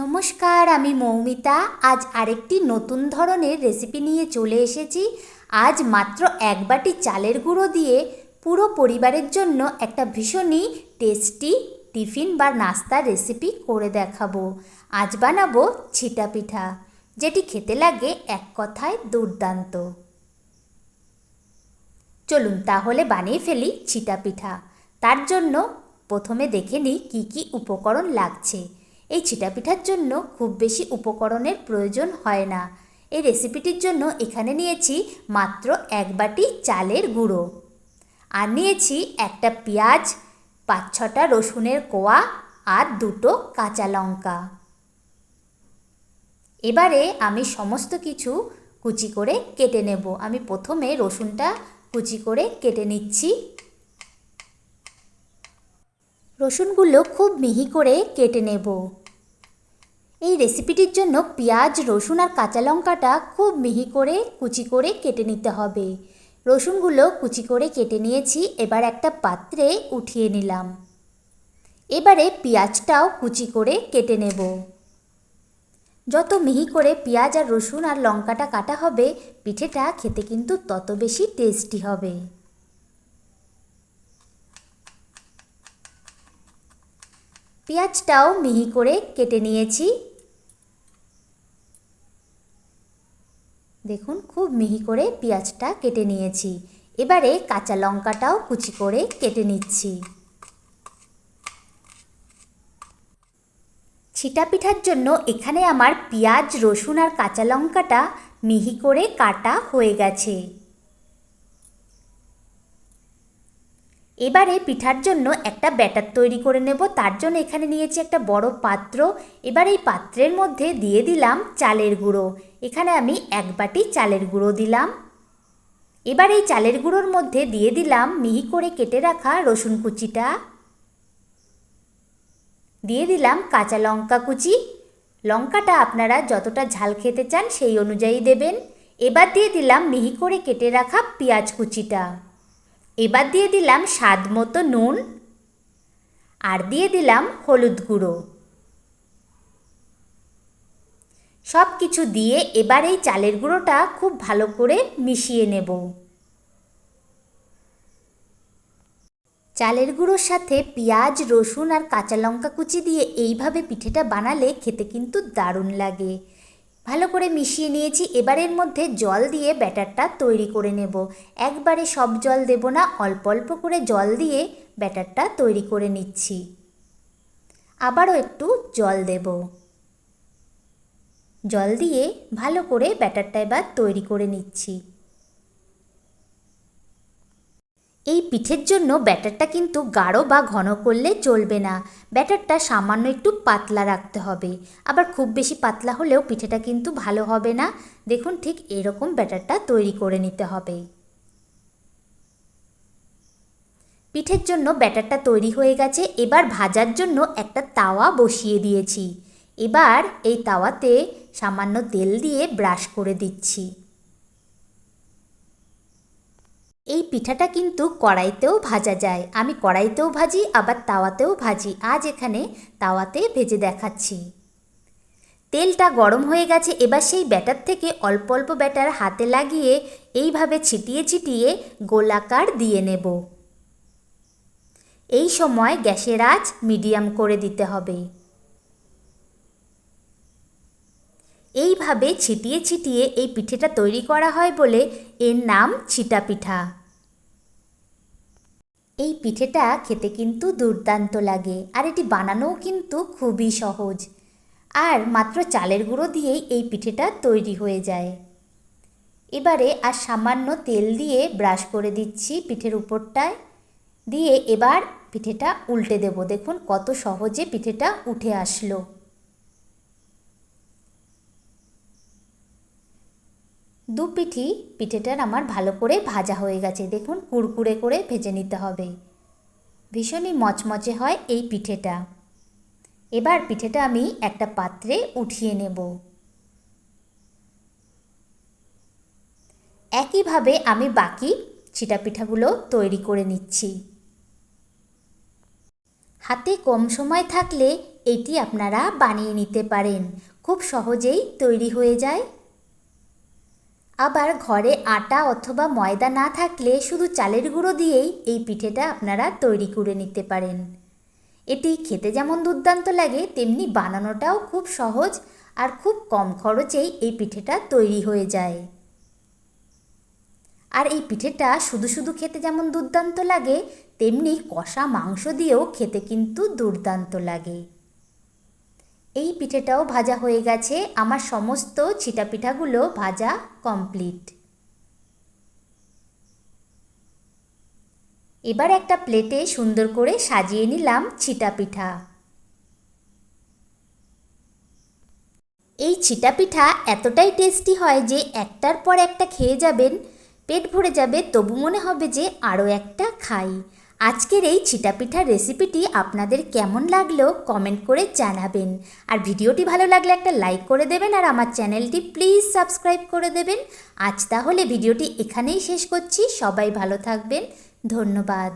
নমস্কার, আমি মৌমিতা। আজ আরেকটি নতুন ধরনের রেসিপি নিয়ে চলে এসেছি। আজ মাত্র এক বাটি চালের গুঁড়ো দিয়ে পুরো পরিবারের জন্য একটা ভীষণই টেস্টি টিফিন বা নাস্তার রেসিপি করে দেখাবো। আজ বানাবো ছিটা পিঠা, যেটি খেতে লাগে এক কথায় দুর্দান্ত। চলুন তাহলে বানিয়ে ফেলি ছিটা পিঠা। তার জন্য প্রথমে দেখে নিই কী কী উপকরণ লাগছে। এই ছিটা পিঠার জন্য খুব বেশি উপকরণের প্রয়োজন হয় না। এই রেসিপিটির জন্য এখানে নিয়েছি মাত্র এক বাটি চালের গুঁড়ো। আর নিয়েছি একটা পেঁয়াজ, পাঁচ ছটা রসুনের কোয়া আর দুটো কাঁচা লঙ্কা। এবারে আমি সমস্ত কিছু কুচি করে কেটে নেব। আমি প্রথমে রসুনটা কুচি করে কেটে নিচ্ছি। রসুনগুলো খুব মিহি করে কেটে নেব। এই রেসিপিটির জন্য পেঁয়াজ, রসুন আর কাঁচা লঙ্কাটা খুব মিহি করে কুচি করে কেটে নিতে হবে। রসুনগুলো কুচি করে কেটে নিয়েছি, এবার একটা পাত্রে উঠিয়ে নিলাম। এবারে পেঁয়াজটাও কুচি করে কেটে নেব। যত মিহি করে পেঁয়াজ আর রসুন আর লঙ্কাটা কাটা হবে, পিঠেটা খেতে কিন্তু তত বেশি টেস্টি হবে। পেঁয়াজটাও মিহি করে কেটে নিয়েছি দেখুন, খুব মিহি করে পেঁয়াজটা কেটে নিয়েছি। এবারে কাঁচা লঙ্কাটাও কুচি করে কেটে নিচ্ছি। ছিটা পিঠার জন্য এখানে আমার পেঁয়াজ, রসুন আর কাঁচা লঙ্কাটা মিহি করে কাটা হয়ে গেছে। এবারে পিঠার জন্য একটা ব্যাটার তৈরি করে নেব। তার জন্য এখানে নিয়েছি একটা বড় পাত্র। এবার এই পাত্রের মধ্যে দিয়ে দিলাম চালের গুঁড়ো। এখানে আমি এক বাটি চালের গুঁড়ো দিলাম। এবার এই চালের গুঁড়োর মধ্যে দিয়ে দিলাম মিহি করে কেটে রাখা রসুন কুচিটা। দিয়ে দিলাম কাঁচা লঙ্কা কুচি। লঙ্কাটা আপনারা যতটা ঝাল খেতে চান সেই অনুযায়ী দেবেন। এবার দিয়ে দিলাম মিহি করে কেটে রাখা পেঁয়াজ কুচিটা। এবার দিয়ে দিলাম স্বাদ মতো নুন আর দিয়ে দিলাম হলুদ গুঁড়ো। সব কিছু দিয়ে এবার এই চালের গুঁড়োটা খুব ভালো করে মিশিয়ে নেব। চালের গুঁড়োর সাথে পেঁয়াজ, রসুন আর কাঁচা লঙ্কা কুচি দিয়ে এইভাবে পিঠেটা বানালে খেতে কিন্তু দারুণ লাগে। ভালো করে মিশিয়ে নিয়েছি, এবারের মধ্যে জল দিয়ে ব্যাটারটা তৈরি করে নেব। একবারে সব জল দেব না, অল্প অল্প করে জল দিয়ে ব্যাটারটা তৈরি করে নিচ্ছি। আবারও একটু জল দেব। জল দিয়ে ভালো করে ব্যাটারটা এবার তৈরি করে নিচ্ছি। এই পিঠের জন্য ব্যাটারটা কিন্তু গাঢ় বা ঘন করলে চলবে না। ব্যাটারটা সামান্য একটু পাতলা রাখতে হবে। আবার খুব বেশি পাতলা হলেও পিঠেটা কিন্তু ভালো হবে না। দেখুন ঠিক এরকম ব্যাটারটা তৈরি করে নিতে হবে। পিঠের জন্য ব্যাটারটা তৈরি হয়ে গেছে। এবার ভাজার জন্য একটা তাওয়া বসিয়ে দিয়েছি। এবার এই তাওয়াতে সামান্য তেল দিয়ে ব্রাশ করে দিচ্ছি। এই পিঠাটা কিন্তু কড়াইতেও ভাজা যায়। আমি কড়াইতেও ভাজি, আবার তাওয়াতেও ভাজি। আজ এখানে তাওয়াতে ভেজে দেখাচ্ছি। তেলটা গরম হয়ে গেছে, এবার সেই ব্যাটার থেকে অল্প অল্প ব্যাটার হাতে লাগিয়ে এইভাবে ছিটিয়ে ছিটিয়ে গোলাকার দিয়ে নেব। এই সময় গ্যাসের আঁচ মিডিয়াম করে দিতে হবে। এইভাবে ছিটিয়ে ছিটিয়ে এই পিঠেটা তৈরি করা হয় বলে এর নাম ছিটা পিঠা। এই পিঠেটা খেতে কিন্তু দুর্দান্ত লাগে, আর এটি বানানোও কিন্তু খুবই সহজ। আর মাত্র চালের গুঁড়ো দিয়েই এই পিঠেটা তৈরি হয়ে যায়। এবারে আর সামান্য তেল দিয়ে ব্রাশ করে দিচ্ছি পিঠের উপরটায়। দিয়ে এবার পিঠেটা উল্টে দেব। দেখুন কত সহজে পিঠেটা উঠে আসলো। দু পিঠি পিঠেটার আমার ভালো করে ভাজা হয়ে গেছে। দেখুন, কুড়কুড়ে করে ভেজে নিতে হবে। ভীষণই মচমচে হয় এই পিঠেটা। এবার পিঠেটা আমি একটা পাত্রে উঠিয়ে নেব। একইভাবে আমি বাকি ছিটা পিঠাগুলো তৈরি করে নিচ্ছি। হাতে কম সময় থাকলে এটি আপনারা বানিয়ে নিতে পারেন। খুব সহজেই তৈরি হয়ে যায়। আবার ঘরে আটা অথবা ময়দা না থাকলে শুধু চালের গুঁড়ো দিয়েই এই পিঠেটা আপনারা তৈরি করে নিতে পারেন। এটি খেতে যেমন দুর্দান্ত লাগে, তেমনি বানানোটাও খুব সহজ আর খুব কম খরচেই এই পিঠেটা তৈরি হয়ে যায়। আর এই পিঠেটা শুধু শুধু খেতে যেমন দুর্দান্ত লাগে, তেমনি কষা মাংস দিয়েও খেতে কিন্তু দুর্দান্ত লাগে। এই পিঠেটাও ভাজা হয়ে গেছে। আমার সমস্ত ছিটা পিঠাগুলো ভাজা কমপ্লিট। এবার একটা প্লেটে সুন্দর করে সাজিয়ে নিলাম ছিটা পিঠা এই ছিটা পিঠা এতটাই টেস্টি হয় যে একটার পর একটা খেয়ে যাবেন, পেট ভরে যাবে, তবু মনে হবে যে আরও একটা খাই। আজকের এই পিঠার রেসিপিটি আপনাদের কেমন লাগল কমেন্ট করে জানাবেন। আর ভিডিওটি ভালো লাগলে একটা লাইক করে দেবেন আর আমার চ্যানেলটি প্লিজ সাবস্ক্রাইব করে দেবেন। আজ তাহলে ভিডিওটি এখানেই শেষ করছি। সবাই ভালো থাকবেন। ধন্যবাদ।